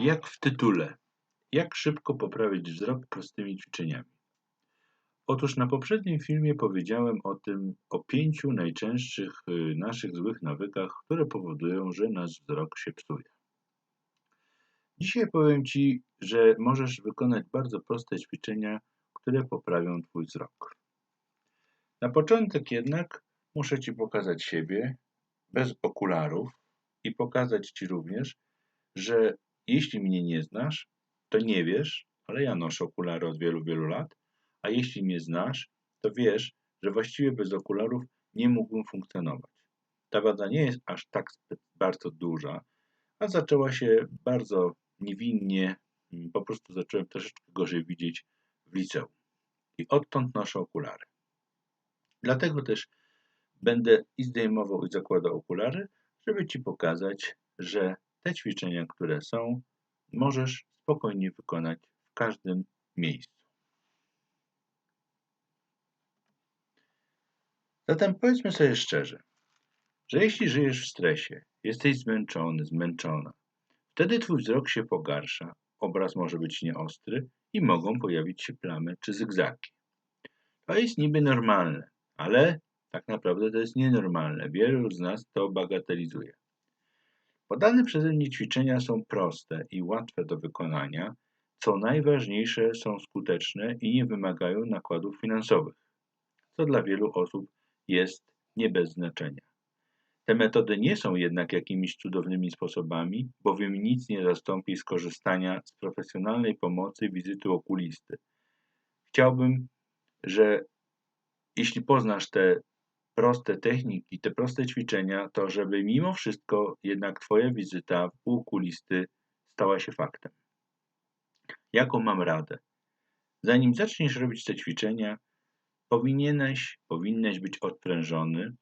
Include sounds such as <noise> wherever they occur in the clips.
Jak w tytule. Jak szybko poprawić wzrok prostymi ćwiczeniami. Otóż na poprzednim filmie powiedziałem o tym, o pięciu najczęstszych y, naszych złych nawykach, które powodują, że nasz wzrok się psuje. Dzisiaj powiem Ci, że możesz wykonać bardzo proste ćwiczenia, które poprawią Twój wzrok. Na początek jednak muszę Ci pokazać siebie bez okularów i pokazać Ci również, że jeśli mnie nie znasz, to nie wiesz, ale ja noszę okulary od wielu, wielu lat, a jeśli mnie znasz, to wiesz, że właściwie bez okularów nie mógłbym funkcjonować. Ta wada nie jest aż tak bardzo duża, a zaczęła się bardzo niewinnie, mm, po prostu zacząłem troszeczkę gorzej widzieć w liceum. I odtąd noszę okulary. Dlatego też będę i zdejmował i zakładał okulary, żeby Ci pokazać, że te ćwiczenia, które są, możesz spokojnie wykonać w każdym miejscu. Zatem powiedzmy sobie szczerze, że jeśli żyjesz w stresie, jesteś zmęczony, zmęczona, wtedy twój wzrok się pogarsza, obraz może być nieostry i mogą pojawić się plamy czy zygzaki. To jest niby normalne, ale tak naprawdę to jest nienormalne. Wielu z nas to bagatelizuje. Podane przeze mnie ćwiczenia są proste i łatwe do wykonania, co najważniejsze są skuteczne i nie wymagają nakładów finansowych, co dla wielu osób jest nie bez znaczenia. Te metody nie są jednak jakimiś cudownymi sposobami, bowiem nic nie zastąpi skorzystania z profesjonalnej pomocy wizyty okulisty. Chciałbym, że jeśli poznasz te proste techniki, te proste ćwiczenia, to żeby mimo wszystko jednak Twoja wizyta u okulisty stała się faktem. Jaką mam radę? Zanim zaczniesz robić te ćwiczenia, powinieneś, powinneś być odprężony,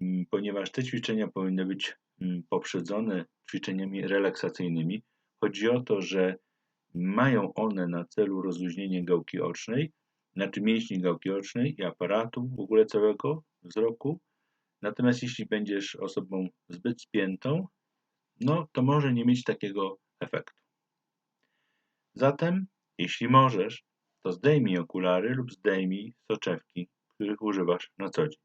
mm, ponieważ te ćwiczenia powinny być mm, poprzedzone ćwiczeniami relaksacyjnymi. Chodzi o to, że mają one na celu rozluźnienie gałki ocznej, znaczy mięśni gałki ocznej i aparatu w ogóle całego wzroku. Natomiast jeśli będziesz osobą zbyt spiętą, no to może nie mieć takiego efektu. Zatem, jeśli możesz, to zdejmij okulary lub zdejmij soczewki, których używasz na co dzień.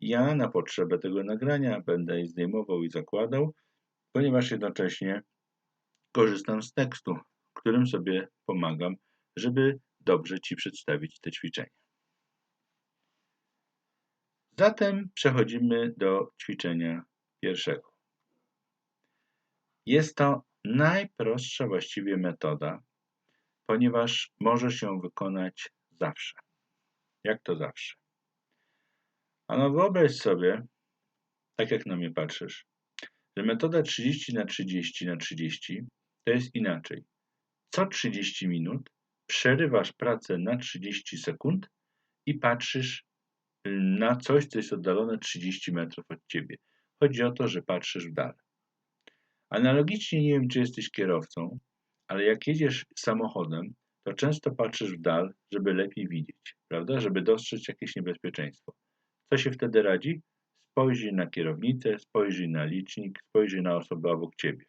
Ja na potrzebę tego nagrania będę je zdejmował i zakładał, ponieważ jednocześnie korzystam z tekstu, którym sobie pomagam, żeby dobrze Ci przedstawić te ćwiczenia. Zatem przechodzimy do ćwiczenia pierwszego. Jest to najprostsza właściwie metoda, ponieważ możesz ją wykonać zawsze. Jak to zawsze? Ano wyobraź sobie, tak jak na mnie patrzysz, że metoda 30 na 30 na 30 to jest inaczej. Co 30 minut przerywasz pracę na 30 sekund i patrzysz na coś, co jest oddalone 30 metrów od ciebie. Chodzi o to, że patrzysz w dal. Analogicznie nie wiem, czy jesteś kierowcą, ale jak jedziesz samochodem, to często patrzysz w dal, żeby lepiej widzieć, prawda? Żeby dostrzec jakieś niebezpieczeństwo. Co się wtedy radzi? Spojrzyj na kierownicę, spojrzyj na licznik, spojrzyj na osobę obok ciebie.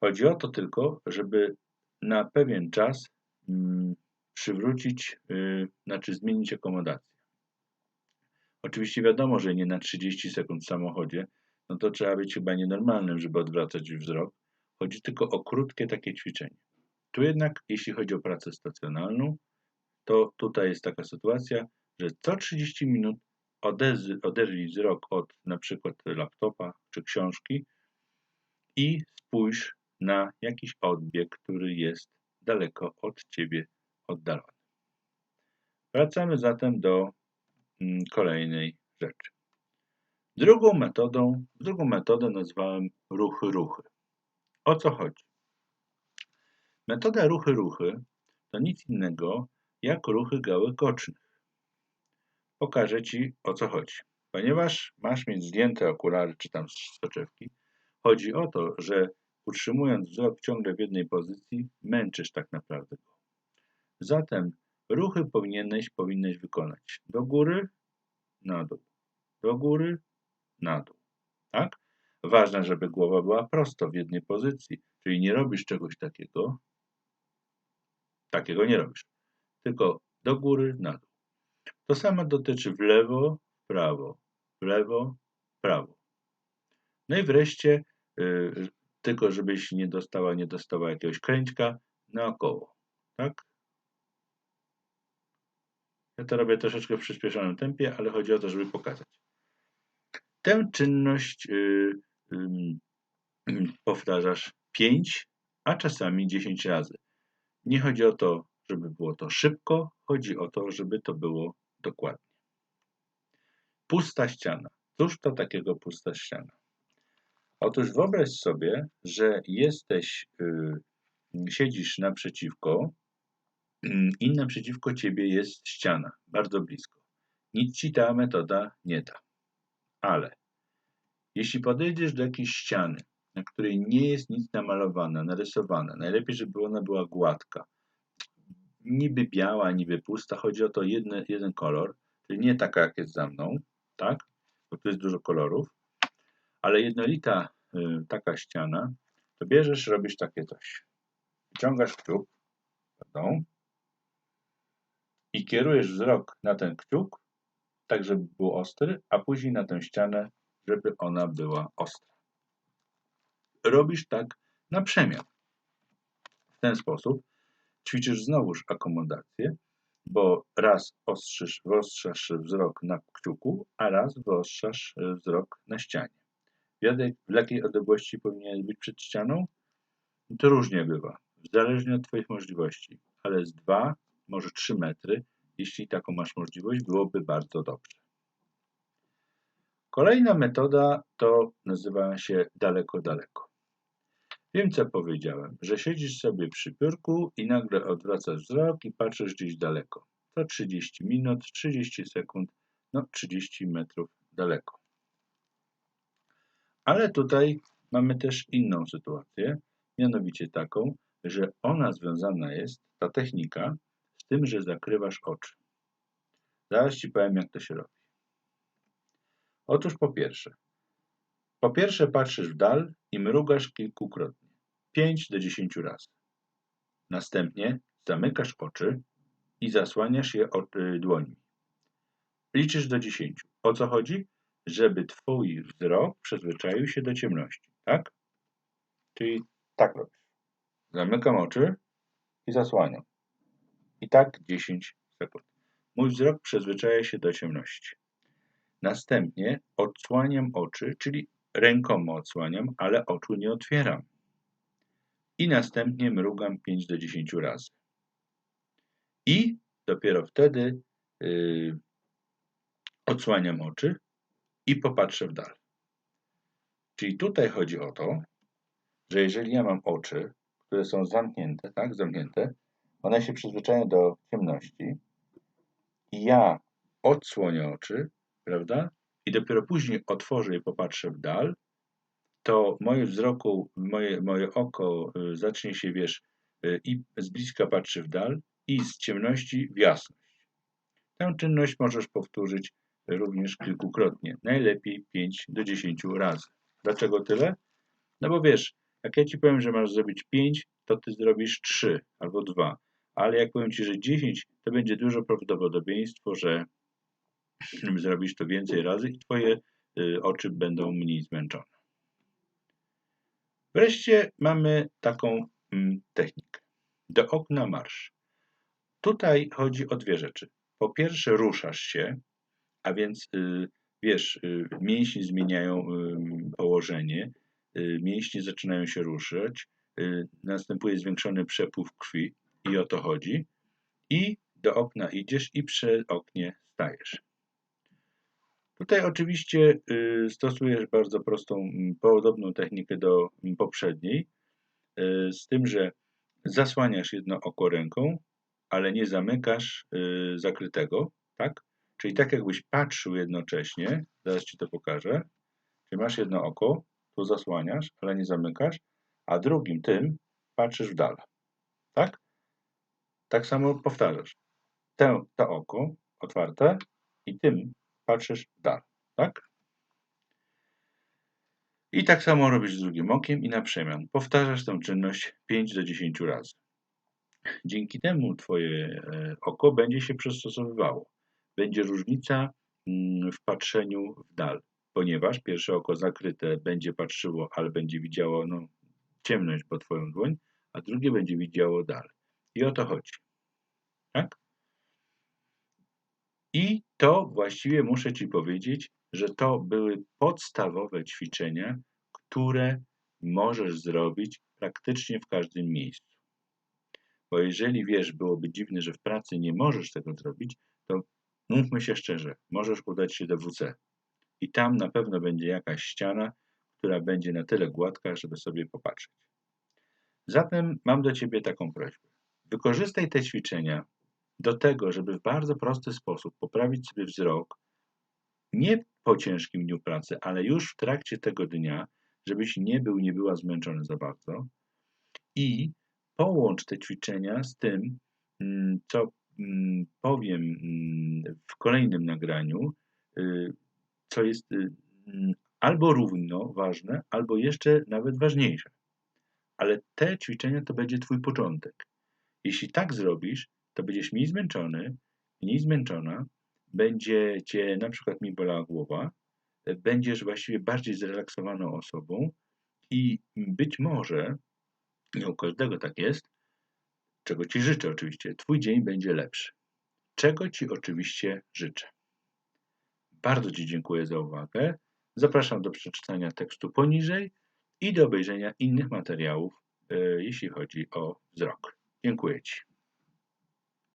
Chodzi o to tylko, żeby na pewien czas mm, przywrócić, yy, znaczy zmienić akomodację. Oczywiście wiadomo, że nie na 30 sekund w samochodzie, no to trzeba być chyba nienormalnym, żeby odwracać wzrok. Chodzi tylko o krótkie takie ćwiczenie. Tu jednak, jeśli chodzi o pracę stacjonalną, to tutaj jest taka sytuacja, że co 30 minut oderwij wzrok od na przykład laptopa czy książki i spójrz na jakiś odbieg, który jest daleko od Ciebie oddalony. Wracamy zatem do kolejnej rzeczy. Drugą metodą, drugą metodę nazwałem ruchy-ruchy. O co chodzi? Metoda ruchy-ruchy to nic innego jak ruchy gałek ocznych. Pokażę Ci o co chodzi. Ponieważ masz mieć zdjęte okulary czy tam soczewki, chodzi o to, że utrzymując wzrok ciągle w jednej pozycji, męczysz tak naprawdę go. Zatem ruchy powinieneś, powinneś wykonać do góry, na dół, do góry, na dół. Tak? Ważne, żeby głowa była prosto w jednej pozycji, czyli nie robisz czegoś takiego, takiego nie robisz, tylko do góry, na dół. To samo dotyczy w lewo, prawo, w lewo, prawo. No i wreszcie, yy, tylko żebyś nie dostała, nie dostała jakiegoś kręćka naokoło, tak? Ja to robię troszeczkę w przyspieszonym tempie, ale chodzi o to, żeby pokazać. Tę czynność yy, yy, powtarzasz 5, a czasami 10 razy. Nie chodzi o to, żeby było to szybko, chodzi o to, żeby to było dokładnie. Pusta ściana. Cóż to takiego pusta ściana? Otóż wyobraź sobie, że jesteś, yy, siedzisz naprzeciwko i naprzeciwko ciebie jest ściana, bardzo blisko. Nic ci ta metoda nie da. Ale jeśli podejdziesz do jakiejś ściany, na której nie jest nic namalowane, narysowane, najlepiej, żeby ona była gładka, niby biała, niby pusta, chodzi o to jedne, jeden kolor, czyli nie taka jak jest za mną, tak? Bo tu jest dużo kolorów, ale jednolita y, taka ściana, to bierzesz, robisz takie coś. Wyciągasz kciuk, prawdą, i kierujesz wzrok na ten kciuk, tak żeby był ostry, a później na tę ścianę, żeby ona była ostra. Robisz tak na przemian. W ten sposób ćwiczysz znowuż akomodację, bo raz ostrzysz, wyostrzasz wzrok na kciuku, a raz wyostrzasz wzrok na ścianie. W jakiej odległości powinien być przed ścianą? To różnie bywa, zależnie od Twoich możliwości, ale z 2, może 3 metry, jeśli taką masz możliwość, byłoby bardzo dobrze. Kolejna metoda to nazywa się daleko, daleko. Wiem, co powiedziałem, że siedzisz sobie przy biurku i nagle odwracasz wzrok i patrzysz gdzieś daleko. To 30 minut, 30 sekund, no 30 metrów daleko. Ale tutaj mamy też inną sytuację, mianowicie taką, że ona związana jest, ta technika, tym, że zakrywasz oczy. Zaraz Ci powiem, jak to się robi. Otóż po pierwsze, po pierwsze patrzysz w dal i mrugasz kilkukrotnie. 5 do 10 razy. Następnie zamykasz oczy i zasłaniasz je dłońmi. Liczysz do 10. O co chodzi? Żeby Twój wzrok przyzwyczaił się do ciemności, tak? Czyli tak robisz. Zamykam oczy i zasłaniam. I tak 10 sekund. Mój wzrok przyzwyczaja się do ciemności. Następnie odsłaniam oczy, czyli rękoma odsłaniam, ale oczu nie otwieram. I następnie mrugam 5 do 10 razy. I dopiero wtedy yy, odsłaniam oczy i popatrzę w dal. Czyli tutaj chodzi o to, że jeżeli ja mam oczy, które są zamknięte, tak, zamknięte, one się przyzwyczają do ciemności i ja odsłonię oczy, prawda, i dopiero później otworzę i popatrzę w dal, to moje wzroku, moje, moje oko y, zacznie się, wiesz, y, i z bliska patrzy w dal i z ciemności w jasność. Tę czynność możesz powtórzyć również kilkukrotnie, najlepiej 5 do 10 razy. Dlaczego tyle? No bo wiesz, jak ja Ci powiem, że masz zrobić 5, to Ty zrobisz 3 albo 2, ale jak powiem Ci, że 10, to będzie dużo prawdopodobieństwo, że <clears throat> zrobisz to więcej razy i Twoje y, oczy będą mniej zmęczone. Wreszcie mamy taką mm, technikę. Do okna marsz. Tutaj chodzi o dwie rzeczy. Po pierwsze ruszasz się, a więc y, wiesz, y, mięśnie zmieniają położenie, mięśnie zaczynają się ruszać, następuje zwiększony przepływ krwi i o to chodzi. I do okna idziesz i przy oknie stajesz. Tutaj oczywiście y, stosujesz bardzo prostą, podobną technikę do poprzedniej, y, z tym, że zasłaniasz jedno oko ręką, ale nie zamykasz y, zakrytego, tak? Czyli tak jakbyś patrzył jednocześnie, zaraz Ci to pokażę, czyli masz jedno oko, tu zasłaniasz, ale nie zamykasz, a drugim tym patrzysz w dal, tak? Tak samo powtarzasz. Te, to oko otwarte i tym patrzysz dal, tak? I tak samo robisz z drugim okiem i na przemian. Powtarzasz tę czynność 5 do 10 razy. Dzięki temu Twoje e, oko będzie się przystosowywało. Będzie różnica mm, w patrzeniu w dal, ponieważ pierwsze oko zakryte będzie patrzyło, ale będzie widziało no, ciemność po Twoją dłoń, a drugie będzie widziało dal. I o to chodzi. Tak? I to właściwie muszę Ci powiedzieć, że to były podstawowe ćwiczenia, które możesz zrobić praktycznie w każdym miejscu. Bo jeżeli wiesz, byłoby dziwne, że w pracy nie możesz tego zrobić, to mówmy się szczerze, możesz udać się do WC. I tam na pewno będzie jakaś ściana, która będzie na tyle gładka, żeby sobie popatrzeć. Zatem mam do Ciebie taką prośbę. Wykorzystaj te ćwiczenia do tego, żeby w bardzo prosty sposób poprawić sobie wzrok, nie po ciężkim dniu pracy, ale już w trakcie tego dnia, żebyś nie był, nie była zmęczony za bardzo. I połącz te ćwiczenia z tym, mm, co mm, powiem mm, w kolejnym nagraniu, y, co jest y, albo równo ważne, albo jeszcze nawet ważniejsze. Ale te ćwiczenia to będzie Twój początek. Jeśli tak zrobisz, to będziesz mniej zmęczony, mniej zmęczona, będzie cię na przykład mi bolała głowa, będziesz właściwie bardziej zrelaksowaną osobą i być może, nie u każdego tak jest, czego Ci życzę oczywiście, Twój dzień będzie lepszy. Czego Ci oczywiście życzę. Bardzo Ci dziękuję za uwagę. Zapraszam do przeczytania tekstu poniżej i do obejrzenia innych materiałów, e, jeśli chodzi o wzrok. Dziękuję Ci.